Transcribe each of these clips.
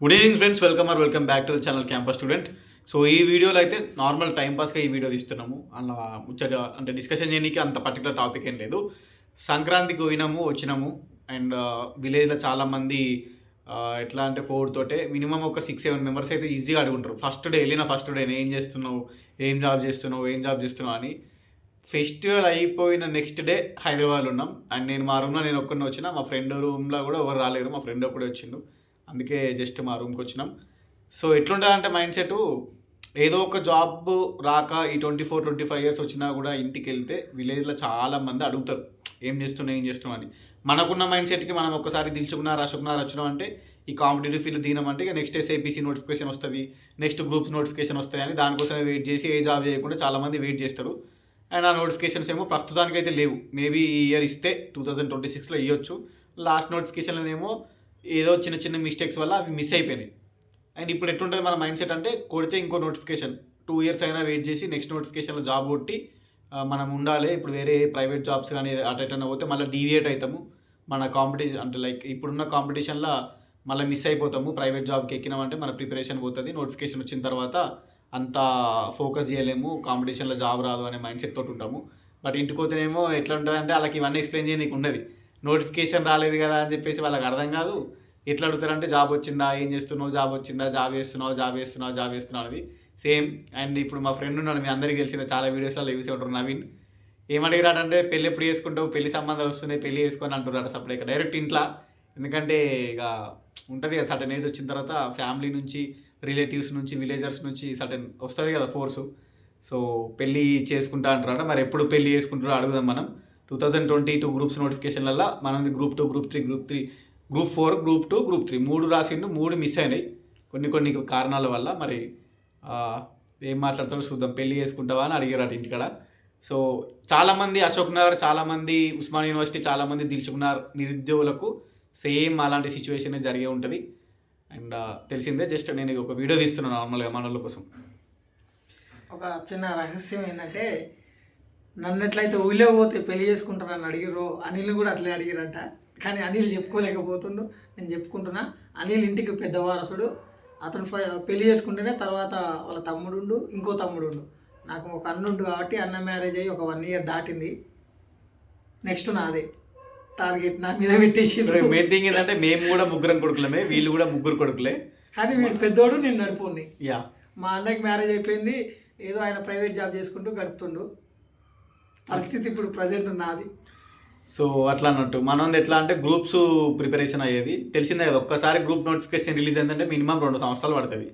Good evening friends welcome or welcome back to the channel campus student so ఈ వీడియోలో అయితే normal టైంపాస్గా ఈ video తీస్తున్నాము. అన్న ముచ్చట అంటే డిస్కషన్ చేయడానికి అంత పర్టికులర్ టాపిక్ ఏం లేదు. సంక్రాంతికి పోయినాము వచ్చినాము. అండ్ విలేజ్లో uh, చాలామంది uh, ఎట్లా అంటే కోడ్తోటే మినిమం ఒక సిక్స్ సెవెన్ మెంబర్స్ అయితే ఈజీగా అడుగుంటారు. ఫస్ట్ డే వెళ్ళిన ఫస్ట్ డే ఏం చేస్తున్నావు? ఏం జాబ్ చేస్తున్నావు? ఏం జాబ్ చేస్తున్నావు? అని ఫెస్టివల్ అయిపోయిన నెక్స్ట్ డే హైదరాబాద్లో ఉన్నాం. అండ్ నేను మా రూమ్లో నేను ఒక్కడిని వచ్చిన. మా ఫ్రెండ్ రూమ్లో కూడా ఎవరు రాలేరు. మా ఫ్రెండ్ ఒక్కడే వచ్చిండు. అందుకే జస్ట్ మా రూమ్కి వచ్చినాం. సో ఎట్లుండాలంటే మైండ్ సెట్ ఏదో ఒక జాబ్ రాక ఈ twenty four twenty five years వచ్చినా కూడా ఇంటికి వెళ్తే విలేజ్లో చాలా మంది అడుగుతారు ఏం చేస్తున్నావు ఏం చేస్తున్నావు? అని. మనకున్న మైండ్ సెట్కి మనం ఒక్కసారి దిల్చుకున్నారు అశుకున్నారు వచ్చినాం అంటే ఈ కాంపిటేటివ్ ఫీల్డ్ దిగినామంటే ఇక నెక్స్ట్ ఎస్ఐపిసి నోటిఫికేషన్ వస్తుంది నెక్స్ట్ గ్రూప్స్ నోటిఫికేషన్ వస్తాయి అని దానికోసమే వెయిట్ చేసి ఏ జాబ్ చేయకుండా చాలామంది వెయిట్ చేస్తారు. అండ్ ఆ నోటిఫికేషన్స్ ఏమో ప్రస్తుతానికి అయితే లేవు. మేబీ ఈ ఇయర్ ఇస్తే టూ థౌజండ్ ట్వంటీ సిక్స్లో ఇవ్వచ్చు లాస్ట్ నోటిఫికేషన్లోనేమో ఏదో చిన్న చిన్న మిస్టేక్స్ వల్ల అవి మిస్ అయిపోయినాయి. అండ్ ఇప్పుడు ఎట్లుంటుంది మన మైండ్ సెట్ అంటే కొడితే ఇంకో నోటిఫికేషన్ టూ ఇయర్స్ అయినా వెయిట్ చేసి నెక్స్ట్ నోటిఫికేషన్లో జాబ్ కొట్టి మనం ఉండాలి. ఇప్పుడు వేరే ప్రైవేట్ జాబ్స్ కానీ అటు ఎటైనా పోతే మళ్ళీ డీవియేట్ అవుతాము మన కాంపిటీషన్ అంటే లైక్ ఇప్పుడున్న కాంపిటీషన్లో మళ్ళీ మిస్ అయిపోతాము. ప్రైవేట్ జాబ్కి ఎక్కినామంటే మన ప్రిపరేషన్ పోతుంది. నోటిఫికేషన్ వచ్చిన తర్వాత అంత ఫోకస్ చేయలేము. కాంపిటీషన్లో జాబ్ రాదు అనే మైండ్ సెట్ తోటి ఉంటాము. బట్ ఇంటికి పోతేనేమో ఎట్లా ఉంటుంది అంటే వాళ్ళకి ఇవన్నీ ఎక్స్ప్లెయిన్ చేయడానికి ఉండదు. నోటిఫికేషన్ రాలేదు కదా అని చెప్పేసి వాళ్ళకి అర్థం కాదు. ఎట్లా అడుగుతారంటే జాబ్ వచ్చిందా? ఏం చేస్తున్నావు? జాబ్ వచ్చిందా? జాబ్ చేస్తున్నావు? జాబ్ చేస్తున్నావు? జాబ్ వేస్తున్నావు అనేది సేమ్. అండ్ ఇప్పుడు మా ఫ్రెండ్ ఉన్నాడు మీ అందరికీ తెలిసిందే చాలా వీడియోస్లో చూసి ఉంటారు నవీన్. ఏమడిగిరాడంటే పెళ్ళి ఎప్పుడు చేసుకుంటావు? పెళ్ళి సంబంధాలు వస్తున్నాయి పెళ్ళి చేసుకొని అంటున్నాడు సపరేట్గా డైరెక్ట్ ఇంట్లో. ఎందుకంటే ఇక ఉంటుంది కదా సటన్ ఏజ్ వచ్చిన తర్వాత ఫ్యామిలీ నుంచి రిలేటివ్స్ నుంచి విలేజర్స్ నుంచి సటన్ వస్తుంది కదా ఫోర్సు. సో పెళ్ళి చేసుకుంటా అంటారట మరి ఎప్పుడు పెళ్ళి చేసుకుంటారో అడుగుదాం మనం. Two thousand twenty two groups నోటిఫికేషన్లలో మనది group two group three group three group four group two group three మూడు రాసిండు మూడు మిస్ అయినాయి. కొన్ని కొన్ని కారణాల వల్ల మరి ఏం మాట్లాడతారో చూద్దాం. పెళ్ళి చేసుకుంటావా అని అడిగారు ఇంటికాడ. సో చాలామంది అశోక్ నగర్ చాలామంది ఉస్మాన్ యూనివర్సిటీ చాలామంది దిల్చుకున్నారు నిరుద్యోగులకు సేమ్ అలాంటి సిచ్యువేషన్ జరిగే ఉంటుంది. అండ్ తెలిసిందే జస్ట్ నేను ఒక వీడియో తీస్తున్నాను నార్మల్గా మనల కోసం. ఒక చిన్న రహస్యం ఏంటంటే నన్ను ఎట్లయితే ఊళ్ళో పోతే పెళ్ళి చేసుకుంటారని అడిగిరో అనిల్ కూడా అట్లే అడిగిరంట కానీ అనిల్ చెప్పుకోలేకపోతుండు. నేను చెప్పుకుంటున్నా. అనిల్ ఇంటికి పెద్ద వారసుడు. అతను పెళ్ళి చేసుకుంటేనే తర్వాత వాళ్ళ తమ్ముడుండు ఇంకో తమ్ముడుండు. నాకు ఒక అన్నుండు కాబట్టి అన్న మ్యారేజ్ అయ్యి ఒక వన్ ఇయర్ దాటింది. నెక్స్ట్ నాదే. టార్గెట్ నా మీద పెట్టేసి మెయిన్ థింగ్ ఏంటంటే మేము కూడా ముగ్గురం కొడుకులమే. వీళ్ళు కూడా ముగ్గురు కొడుకులే. కానీ వీడు పెద్దోడు నేను నడిపోండి. యా. మా అన్నకి మ్యారేజ్ అయిపోయింది. ఏదో ఆయన ప్రైవేట్ జాబ్ చేసుకుంటూ గడుపుతుండు. పరిస్థితి ఇప్పుడు ప్రజెంట్ నాది. సో అట్లా అన్నట్టు. మనది ఎట్లా అంటే గ్రూప్స్ ప్రిపరేషన్ అయ్యేది. తెలిసిందే కదా ఒక్కసారి గ్రూప్ నోటిఫికేషన్ రిలీజ్ అయిందంటే మినిమం రెండు సంవత్సరాలు పడుతుంది.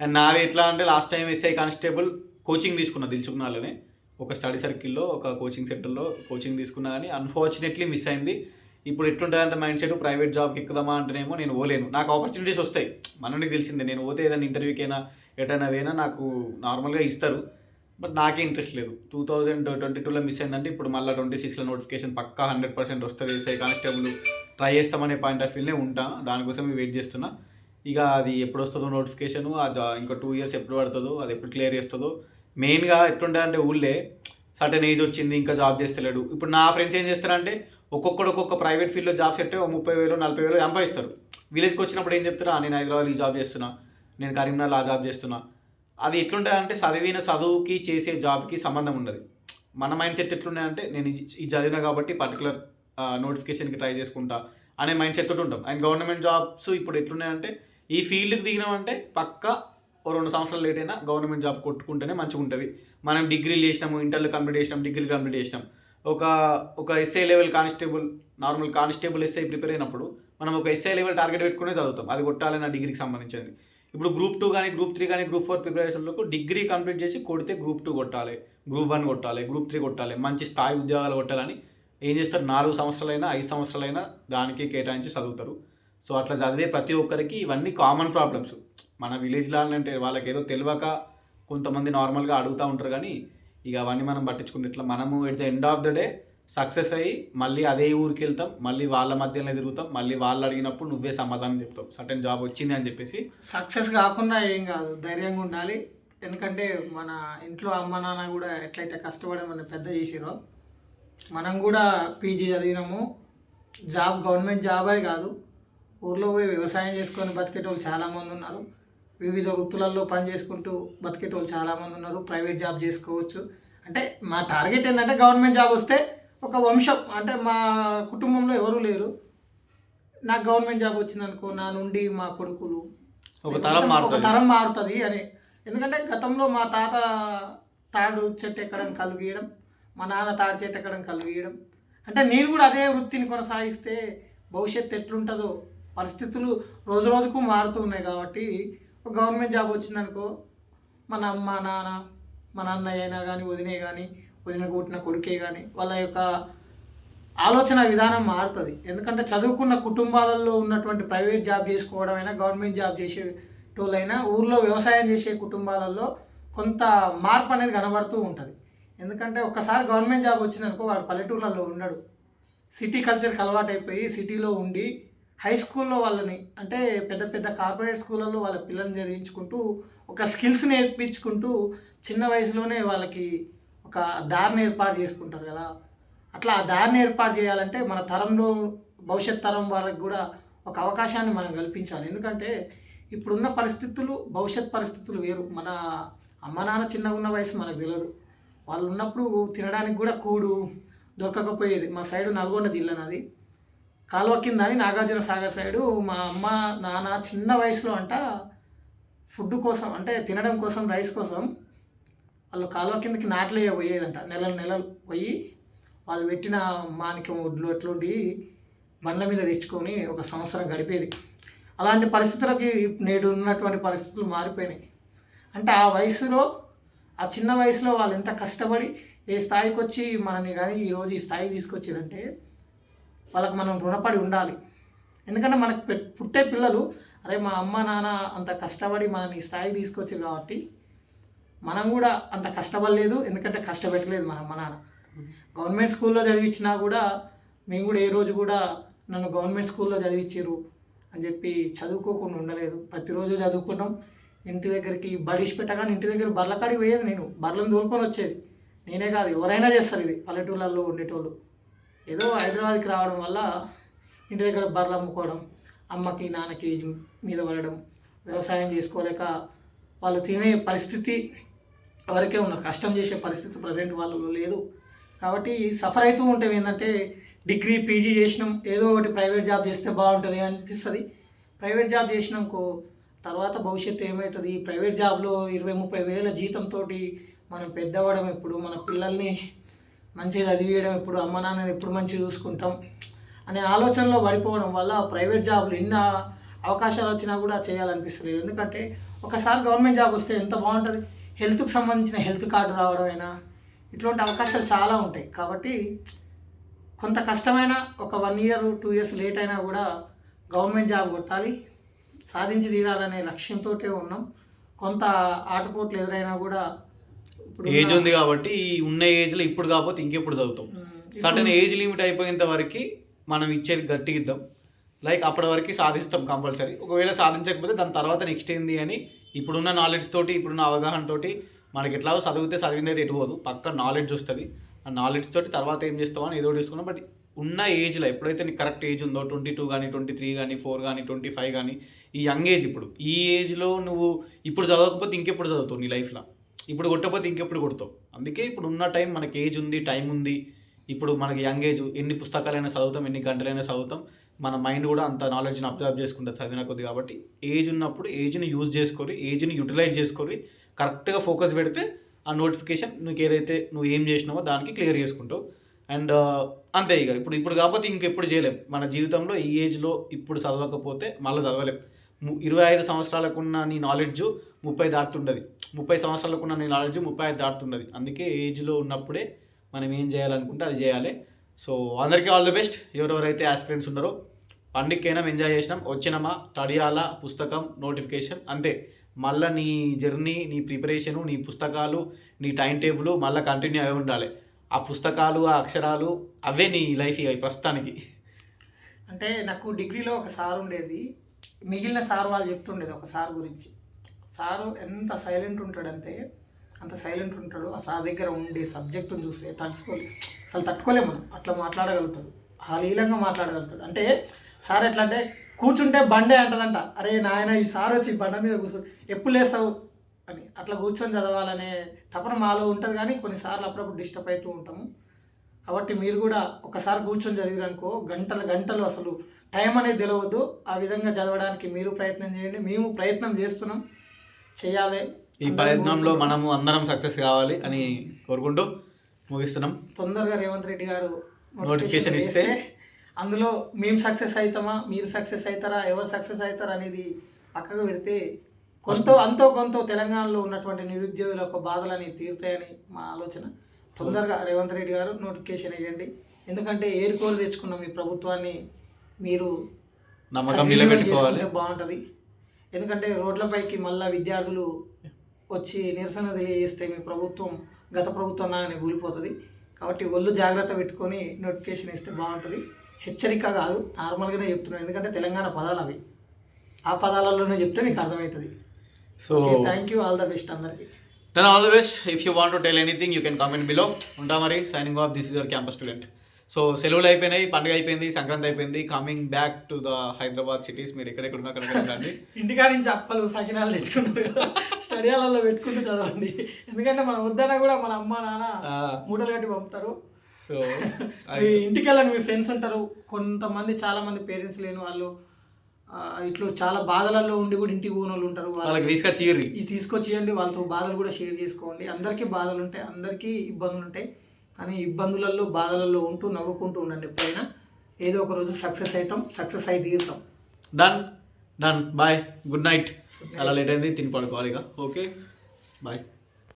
అండ్ నాది ఎట్లా అంటే last time SI constable coaching తీసుకున్నా దిల్చుకున్న ఒక స్టడీ సర్కిల్లో ఒక కోచింగ్ సెంటర్లో కోచింగ్ తీసుకున్నా కానీ అన్ఫార్చునేట్లీ మిస్ అయింది. ఇప్పుడు ఎట్లుంటుందంటే మైండ్ సెట్ ప్రైవేట్ జాబ్కి ఎక్కుదామా అంటేనేమో నేను పోలేను. నాకు ఆపర్చునిటీస్ వస్తాయి. మనకి తెలిసిందే నేను పోతే ఏదైనా ఇంటర్వ్యూకైనా ఎటైనా పోయినా నాకు నార్మల్గా ఇస్తారు. బట్ నాకే ఇంట్రెస్ట్ లేదు. టూ థౌజండ్ ట్వంటీ టూలో మిస్ అయిందంటే ఇప్పుడు మళ్ళీ ట్వంటీ సిక్స్లో నోటిఫికేషన్ పక్కా హండ్రెడ్ పర్సెంట్ వస్తుంది. ఎస్ఐ కానిస్టేబుల్ ట్రై చేస్తామనే పాయింట్ ఆఫ్ వ్యూనే ఉంటా. దానికోసం వెయిట్ చేస్తున్నా. ఇక అది ఎప్పుడు వస్తుందో నోటిఫికేషన్ అది ఇంకా టూ ఇయర్స్ ఎప్పుడు పడుతుందో అది ఎప్పుడు క్లియర్ చేస్తుందో. మెయిన్గా ఎట్లుంటుందంటే ఊళ్ళే సర్టన్ ఏజ్ వచ్చింది ఇంకా జాబ్ చేస్తలేడు. ఇప్పుడు నా ఫ్రెండ్స్ ఏం చేస్తారంటే ఒక్కొక్కడు ఒక్కొక్క ప్రైవేట్ ఫీల్డ్లో జాబ్ సెట్ ఒక ముప్పై వేలు నలభై వేలు సంపాదిస్తారు. విలేజ్కి వచ్చినప్పుడు ఏం చెప్తారా? నేను హైదరాబాద్ ఈ జాబ్ చేస్తున్నా. నేను కరీంనగర్లో ఆ జాబ్ చేస్తున్నా. అది ఎట్లుంటుంది అంటే చదివిన చదువుకి చేసే జాబ్కి సంబంధం ఉండదు. మన మైండ్ సెట్ ఎట్లున్నాయంటే నేను ఇది చదివిన చదివినా కాబట్టి పర్టికులర్ నోటిఫికేషన్కి ట్రై చేసుకుంటా అనే మైండ్ సెట్ తోటి ఉంటాం. అండ్ గవర్నమెంట్ జాబ్స్ ఇప్పుడు ఎట్లున్నాయంటే ఈ ఫీల్డ్కి దిగినామంటే పక్క ఓ రెండు సంవత్సరాలు లేట్ అయినా గవర్నమెంట్ జాబ్ కొట్టుకుంటేనే మంచిగా ఉంటుంది. మనం డిగ్రీలు చేసినాము ఇంటర్లో కంప్లీట్ చేసినాం డిగ్రీ కంప్లీట్ చేసినాం. ఒక ఒక SI level constable normal constable SI prepare అయినప్పుడు మనం ఒక ఎస్ఐ లెవెల్ టార్గెట్ పెట్టుకునే చదువుతాం. అది కొట్టాలి నా డిగ్రీకి సంబంధించింది. ఇప్పుడు గ్రూప్ టూ కానీ గ్రూప్ త్రీ కానీ గ్రూప్ ఫోర్ ప్రిపరేషన్లకు డిగ్రీ కంప్లీట్ చేసి కొడితే గ్రూప్ టూ కొట్టాలి గ్రూప్ వన్ కొట్టాలి గ్రూప్ త్రీ కొట్టాలి మంచి స్థాయి ఉద్యోగాలు కొట్టాలని ఏం చేస్తారు? నాలుగు సంవత్సరాలైనా ఐదు సంవత్సరాలైనా దానికి కేటాయించి చదువుతారు. సో అట్లా చదివే ప్రతి ఒక్కరికి ఇవన్నీ కామన్ ప్రాబ్లమ్స్. మన విలేజ్లో అంటే వాళ్ళకి ఏదో తెలియక కొంతమంది నార్మల్గా అడుగుతూ ఉంటారు కానీ ఇక అవన్నీ మనం పట్టించుకుని ఇట్లా మనము at the end of the day success అయ్యి మళ్ళీ అదే ఊరికి వెళ్తాం మళ్ళీ వాళ్ళ మధ్యలో తిరుగుతాం మళ్ళీ వాళ్ళు అడిగినప్పుడు నువ్వే సమాధానం చెప్తావు. సటన్ జాబ్ వచ్చింది అని చెప్పేసి. సక్సెస్ కాకుండా ఏం కాదు ధైర్యంగా ఉండాలి. ఎందుకంటే మన ఇంట్లో అమ్మ నాన్న కూడా ఎట్లయితే కష్టపడి మన పెద్ద చేసిరో మనం కూడా పీజీ చదివినాము. జాబ్ గవర్నమెంట్ జాబే కాదు. ఊర్లో పోయి వ్యవసాయం చేసుకొని బతికేటోళ్ళు చాలామంది ఉన్నారు. వివిధ వృత్తులలో పని చేసుకుంటూ బతికేటోళ్ళు చాలామంది ఉన్నారు. ప్రైవేట్ జాబ్ చేసుకోవచ్చు. అంటే మా టార్గెట్ ఏంటంటే గవర్నమెంట్ జాబ్ వస్తే ఒక వంశం అంటే మా కుటుంబంలో ఎవరు లేరు. నాకు గవర్నమెంట్ జాబ్ వచ్చిందనుకో నా నుండి మా కొడుకులు. ఒక తరం ఒక తరం మారుతుంది అని. ఎందుకంటే గతంలో మా తాత తాడు చెట్టు ఎక్కడం కళ్ళు గీయడం మా నాన్న తాడు చెట్టు ఎక్కడం కళ్ళు గీయడం అంటే నేను కూడా అదే వృత్తిని కొనసాగిస్తే భవిష్యత్తు ఎట్లుంటుందో పరిస్థితులు రోజు రోజుకు మారుతూ ఉన్నాయి కాబట్టి ఒక గవర్నమెంట్ జాబ్ వచ్చిందనుకో మన అమ్మ నాన్న మన అన్నయ్య అయినా కానీ వదినే కానీ వదిన పుట్టిన కొడుకే కానీ వాళ్ళ యొక్క ఆలోచన విధానం మారుతుంది. ఎందుకంటే చదువుకున్న కుటుంబాలలో ఉన్నటువంటి ప్రైవేట్ జాబ్ చేసుకోవడం అయినా గవర్నమెంట్ జాబ్ చేసేటోళ్ళైనా ఊర్లో వ్యవసాయం చేసే కుటుంబాలలో కొంత మార్పు అనేది కనబడుతూ ఉంటుంది. ఎందుకంటే ఒక్కసారి గవర్నమెంట్ జాబ్ వచ్చిందనుకో వాడు పల్లెటూర్లలో ఉండడు. సిటీ కల్చర్కి అలవాటైపోయి సిటీలో ఉండి హై స్కూల్లో వాళ్ళని అంటే పెద్ద పెద్ద కార్పొరేట్ స్కూళ్ళల్లో వాళ్ళ పిల్లల్ని చదివించుకుంటూ ఒక స్కిల్స్ నేర్పించుకుంటూ చిన్న వయసులోనే వాళ్ళకి ఒక దారిని ఏర్పాటు చేసుకుంటారు కదా. అట్లా ఆ దారిని ఏర్పాటు చేయాలంటే మన తరంలో భవిష్యత్ తరం వాళ్ళకి కూడా ఒక అవకాశాన్ని మనం కల్పించాలి. ఎందుకంటే ఇప్పుడున్న పరిస్థితులు భవిష్యత్ పరిస్థితులు వేరు. మన అమ్మ నాన్న చిన్నగా ఉన్న వయసు మనకు తెలియదు. వాళ్ళు ఉన్నప్పుడు తినడానికి కూడా కూడు దొరకకపోయేది. మా సైడు నల్గొండ జిల్లా నాది. కాలువ కింద అని నాగార్జున సాగర్ సైడు మా అమ్మ నాన్న చిన్న వయసులో అంట ఫుడ్ కోసం అంటే తినడం కోసం రైస్ కోసం వాళ్ళు కాలువ కిందకి నాట్లే పోయేదంట. నెలలు నెలలు పోయి వాళ్ళు పెట్టిన మానికం ఒడ్లు ఎట్లుండి బండ్ల మీద తెచ్చుకొని ఒక సంవత్సరం గడిపేది. అలాంటి పరిస్థితులకి నేడు ఉన్నటువంటి పరిస్థితులు మారిపోయినాయి. అంటే ఆ వయసులో ఆ చిన్న వయసులో వాళ్ళు ఎంత కష్టపడి ఏ స్థాయికి వచ్చి మనని కానీ ఈరోజు ఈ స్థాయికి తీసుకొచ్చారంటే వాళ్ళకి మనం రుణపడి ఉండాలి. ఎందుకంటే మనకు పె- పుట్టే పిల్లలు అరే మా అమ్మ నాన్న అంత కష్టపడి మనని ఈ స్థాయికి తీసుకొచ్చారు కాబట్టి మనం కూడా అంత కష్టపడలేదు ఎందుకంటే కష్టపెట్టలేదు మన అమ్మ నాన్న. గవర్నమెంట్ స్కూల్లో చదివించినా కూడా మేము కూడా ఏ రోజు కూడా నన్ను గవర్నమెంట్ స్కూల్లో చదివించారు అని చెప్పి చదువుకోకుండా ఉండలేదు. ప్రతిరోజు చదువుకున్నాం ఇంటి దగ్గరికి బడిసి పెట్టగానే ఇంటి దగ్గర బర్లకాడికి పోయేది నేను. బర్లను దూరుకొని వచ్చేది. నేనే కాదు ఎవరైనా చేస్తారు ఇది. పల్లెటూళ్ళల్లో ఉండేటోళ్ళు. ఏదో హైదరాబాద్కి రావడం వల్ల ఇంటి దగ్గర బర్రెలు అమ్ముకోవడం అమ్మకి నాన్నకి మీద పడడం వ్యవసాయం చేసుకోలేక వాళ్ళు తినే పరిస్థితి వరకే ఉన్నారు. కష్టం చేసే పరిస్థితి ప్రజెంట్ వాళ్ళలో లేదు. కాబట్టి సఫర్ అవుతూ ఉంటే ఏంటంటే డిగ్రీ పీజీ చేసినాం ఏదో ఒకటి ప్రైవేట్ జాబ్ చేస్తే బాగుంటుంది అనిపిస్తుంది. ప్రైవేట్ జాబ్ చేసినాకో తర్వాత భవిష్యత్తు ఏమవుతుంది ప్రైవేట్ జాబ్లో ఇరవై ముప్పై వేల జీతంతో మనం పెద్దవడం ఎప్పుడు? మన పిల్లల్ని మంచిగా చదివేయడం ఎప్పుడు? అమ్మ నాన్నని ఎప్పుడు మంచిగా చూసుకుంటాం? అనే ఆలోచనలో పడిపోవడం వల్ల ప్రైవేట్ జాబ్లు ఎన్ని అవకాశాలు వచ్చినా కూడా చేయాలనిపిస్తుంది ఎందుకంటే ఒకసారి గవర్నమెంట్ జాబ్ వస్తే ఎంత బాగుంటుంది? హెల్త్కి సంబంధించిన హెల్త్ కార్డు రావడం అయినా ఇటువంటి అవకాశాలు చాలా ఉంటాయి. కాబట్టి కొంత కష్టమైన ఒక one year two years late అయినా కూడా గవర్నమెంట్ జాబ్ కొట్టాలి. సాధించి తీరాలనే లక్ష్యంతో ఉన్నాం. కొంత ఆటపోట్లు ఎదురైనా కూడా ఇప్పుడు ఏజ్ ఉంది కాబట్టి ఈ ఉన్న ఏజ్లో ఇప్పుడు కాకపోతే ఇంకెప్పుడు చదువుతాం. సడన్ ఏజ్ లిమిట్ అయిపోయేంత వరకు మనం ఇచ్చేది గట్టిగా ఇద్దాం లైక్ అప్పటి వరకు సాధిస్తాం కంపల్సరీ. ఒకవేళ సాధించకపోతే దాని తర్వాత నెక్స్ట్ ఏంది అని ఇప్పుడున్న నాలెడ్జ్ తోటి ఇప్పుడున్న అవగాహన తోటి మనకి ఎట్లాగో చదివితే చదివింది అయితే ఎటువదు పక్క నాలెడ్జ్ వస్తుంది. ఆ నాలెడ్జ్ తోటి తర్వాత ఏం చేస్తావు అని ఏదో ఒకటి తీసుకున్నాం బట్ ఉన్న ఏజ్లో ఎప్పుడైతే నీకు కరెక్ట్ ఏజ్ ఉందో ట్వంటీ టూ కానీ ట్వంటీ త్రీ కానీ ఫోర్ కానీ ట్వంటీ ఫైవ్ కానీ ఈ యంగ్ ఏజ్ ఇప్పుడు ఈ ఏజ్లో నువ్వు ఇప్పుడు చదవకపోతే ఇంకెప్పుడు చదువుతావు నీ లైఫ్లో ఇప్పుడు కొట్టకపోతే ఇంకెప్పుడు కొడతావు? అందుకే ఇప్పుడు ఉన్న టైం మనకి ఏజ్ ఉంది టైం ఉంది. ఇప్పుడు మనకి యంగ్ ఏజ్ ఎన్ని పుస్తకాలైనా చదువుతాం ఎన్ని గంటలైనా చదువుతాం. మన మైండ్ కూడా అంత నాలెడ్జ్ని అబ్జర్వ్ చేసుకుంటుంది చదివిన కొద్ది కాబట్టి ఏజ్ ఉన్నప్పుడు ఏజ్ని యూజ్ చేసుకొని ఏజ్ని యూటిలైజ్ చేసుకొని కరెక్ట్గా ఫోకస్ పెడితే ఆ నోటిఫికేషన్ నువ్వు ఏదైతే నువ్వు ఏం చేసినావో దానికి క్లియర్ చేసుకుంటావు. అండ్ uh, అంతే ఇక. ఇప్పుడు ఇప్పుడు కాకపోతే ఇంకెప్పుడు చేయలేం. మన జీవితంలో ఈ ఏజ్లో ఇప్పుడు చదవకపోతే మళ్ళీ చదవలేం. ఇరవై ఐదు సంవత్సరాలకున్న నీ నాలెడ్జ్ ముప్పై దాటుతుండదు. ముప్పై సంవత్సరాలకున్న నీ నాలెడ్జ్ ముప్పై ఐదు దాటుతుండదు. అందుకే ఏజ్లో ఉన్నప్పుడే మనం ఏం చేయాలనుకుంటే అది చేయాలి. సో అందరికీ ఆల్ ది బెస్ట్. ఎవరెవరైతే ఆస్పిరెంట్స్ ఉన్నారో పండుగకైనా ఎంజాయ్ చేసినాం. వచ్చినామా? తడియాల పుస్తకం నోటిఫికేషన్ అంతే. మళ్ళీ నీ జర్నీ నీ ప్రిపరేషను నీ పుస్తకాలు నీ టైం టేబుల్ మళ్ళీ కంటిన్యూ అయి ఉండాలి. ఆ పుస్తకాలు ఆ అక్షరాలు అవే నీ లైఫ్ ఇక ప్రస్తుతానికి. అంటే నాకు డిగ్రీలో ఒక సార్ ఉండేది. మిగిలిన సార్ వాళ్ళు చెప్తుండేది ఒక సార్ గురించి. సారు ఎంత సైలెంట్ ఉంటాడంటే అంత సైలెంట్ ఉంటాడు. ఆ సార్ దగ్గర ఉండే సబ్జెక్టును చూస్తే తలుసుకోలే అసలు తట్టుకోలేము మనం. అట్లా మాట్లాడగలుగుతాడు. లీలంగా మాట్లాడగలుగుతాడు. అంటే సార్ ఎట్లా అంటే కూర్చుంటే బండే అంటదంట. అరే నాయన ఈ సార్ వచ్చి బండ మీద కూర్చో. ఎప్పుడు లేస్తావు? అని. అట్లా కూర్చొని చదవాలనే తపన మాలో ఉంటుంది కానీ కొన్నిసార్లు అప్పుడప్పుడు డిస్టర్బ్ అవుతూ ఉంటాము. కాబట్టి మీరు కూడా ఒకసారి కూర్చొని చదివిరనుకో గంటల గంటలు అసలు టైం అనేది తెలియవద్దు ఆ విధంగా చదవడానికి మీరు ప్రయత్నం చేయండి. మేము ప్రయత్నం చేస్తున్నాం. చేయాలి. ఈ ప్రయత్నంలో మనము అందరం సక్సెస్ కావాలి అని కోరుకుంటూ ముగిస్తున్నాం. తొందరగా రేవంత్ రెడ్డి గారు Notification ఇస్తే అందులో మేము సక్సెస్ అవుతామా మీరు సక్సెస్ అవుతారా ఎవరు సక్సెస్ అవుతారా అనేది పక్కకు పెడితే కొంత అంతో కొంత తెలంగాణలో ఉన్నటువంటి నిరుద్యోగుల యొక్క బాధలని తీరుతాయని మా ఆలోచన. తొందరగా రేవంత్ రెడ్డి గారు నోటిఫికేషన్ వేయండి. ఎందుకంటే ఏరుకోలు తెచ్చుకున్న మీ ప్రభుత్వాన్ని మీరు నమ్మకం నిలబెట్టుకోవాలి. బాగుంటుంది. ఎందుకంటే రోడ్లపైకి మళ్ళా విద్యార్థులు వచ్చి నిరసన తెలియజేస్తే మీ ప్రభుత్వం గత ప్రభుత్వం అని కూలిపోతుంది. కాబట్టి ఒళ్ళు జాగ్రత్త పెట్టుకొని నోటిఫికేషన్ ఇస్తే బాగుంటుంది. హెచ్చరిక కాదు నార్మల్గానే చెప్తున్నాను ఎందుకంటే తెలంగాణ పదాలు అవి. ఆ పదాలలోనే చెప్తే మీకు అర్థమవుతుంది. So thank you all the best అందరికీ. Then all the best if you want to tell anything you can comment below ఉంటా మరి. Signing off this is your campus student so సెలవులు అయిపోయినాయి పండుగ అయిపోయింది సంక్రాంతి అయిపోయింది coming back to the Hyderabad cities మీరు ఎక్కడెక్కడ ఉన్నా అక్కడ వెళ్ళండి. ఇంటికాడ నుంచి అప్పలు సకినాలు తెచ్చుకుంటారు స్టడీ హాల్లో పెట్టుకుంటూ చదవండి. ఎందుకంటే మన వద్దన కూడా మన అమ్మ నాన్న మూటలు కట్టి పంపుతారు. సో ఇంటికి వెళ్ళండి మీ ఫ్రెండ్స్ ఉంటారు. కొంతమంది చాలా మంది పేరెంట్స్ లేని వాళ్ళు ఇట్లా చాలా బాధలలో ఉండి కూడా ఇంటికి పోని వాళ్ళు ఉంటారు. వాళ్ళు వాళ్ళకి తీసుకొచ్చి తీసుకొచ్చేయండి వాళ్ళతో బాధలు కూడా షేర్ చేసుకోండి. అందరికీ బాధలు ఉంటాయి అందరికీ ఇబ్బందులు ఉంటాయి. కానీ ఇబ్బందులలో బాధలలో ఉంటూ నవ్వుకుంటూ ఉండండి ఎప్పుడైనా. ఏదో ఒక రోజు సక్సెస్ అవుతాం సక్సెస్ అయి తీరుతాం. Done done bye good night చాలా లేట్ అయింది తిని పడుకోవాలి ఇక. Okay bye